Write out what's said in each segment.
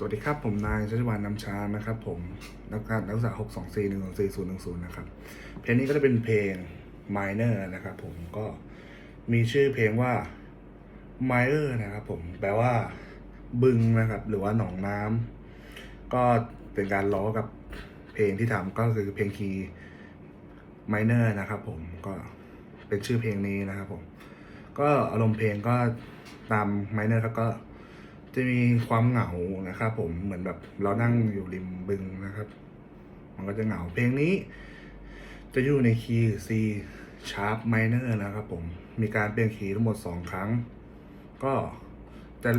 สวัสดีครับ ผมนายชัชวานนำชานะครับ ผมนักการนักศึกษา6 2 4 1 2 4 0 1 0นะครับ เพลงนี้ก็จะเป็นเพลง minor นะครับ ผมก็มีชื่อเพลงว่า minor นะครับ ผมแปลว่า บึงนะครับ หรือว่าหนองน้ำก็เป็นการล้อกับเพลงที่ทำก็คือเพลงคีย์ minor นะครับ ผมก็เป็นชื่อเพลงนี้นะครับ ผม ก็อารมณ์เพลงก็ตาม minor ครับก็ จะมีความเหงานะครับผมเหมือนแบบเรานั่งอยู่ริมบึงนะครับ มันก็จะเหงาเพลงนี้ จะอยู่ในคีย์ C sharp minor นะครับผมมีการเปลี่ยนคีย์ทั้งหมดสองครั้ง ก็จะ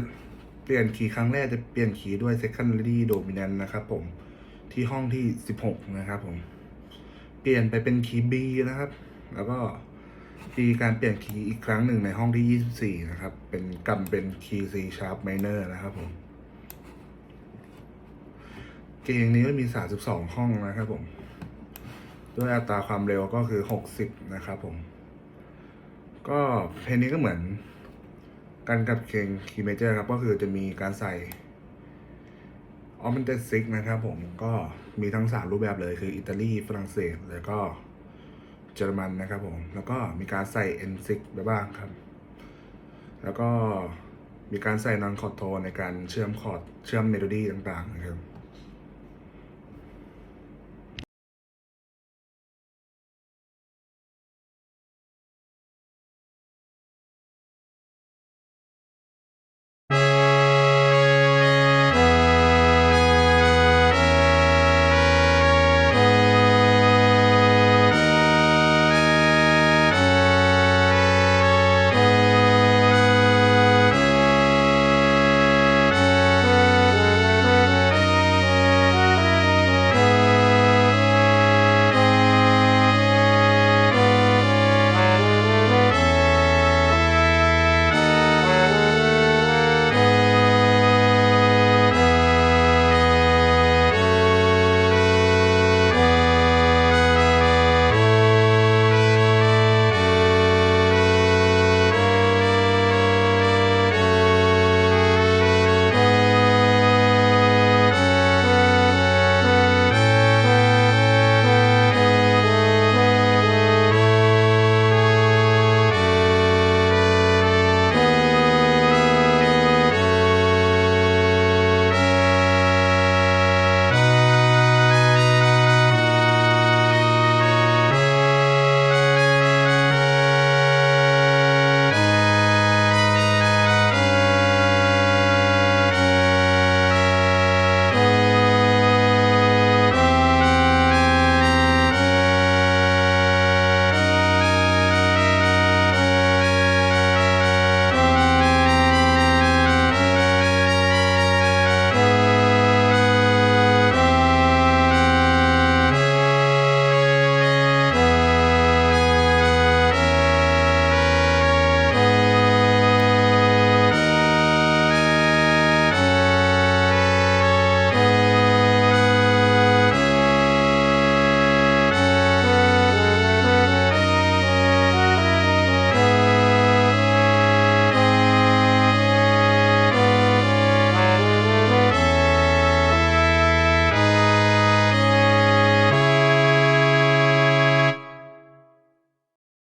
เปลี่ยนคีย์ครั้งแรกจะเปลี่ยนคีย์ด้วย secondary dominant นะครับผมที่ห้องที่ 16 นะครับผม เปลี่ยนไปเป็นคีย์ B นะครับ แล้วก็ มีการเปลี่ยนคีย์อีกครั้งหนึ่งในห้องที่ 24 นะครับ เป็นกำเป็นคีย์ C sharp minor นะครับผม เกงนี้ก็มี 32 ห้องนะครับผม ด้วยอัตราความเร็วก็คือ 60 นะครับผม ก็เพลงนี้ก็เหมือนกันกับเพลงคีย์เมเจอร์ครับ ก็คือจะมีการใส่ออมเ n นเตซิกนะครับผม ก็มีทั้งสามรูปแบบเลยคืออิตาลี ฝรั่งเศส แล้วก็ ยอรมันนะครับผม แล้วก็มีการใส่ N6 ไปบ้างครับ แล้วก็มีการใส่นอนคอร์ดโทในการเชื่อมคอร์ดเชื่อมเมโลดี้ต่างๆนะครับ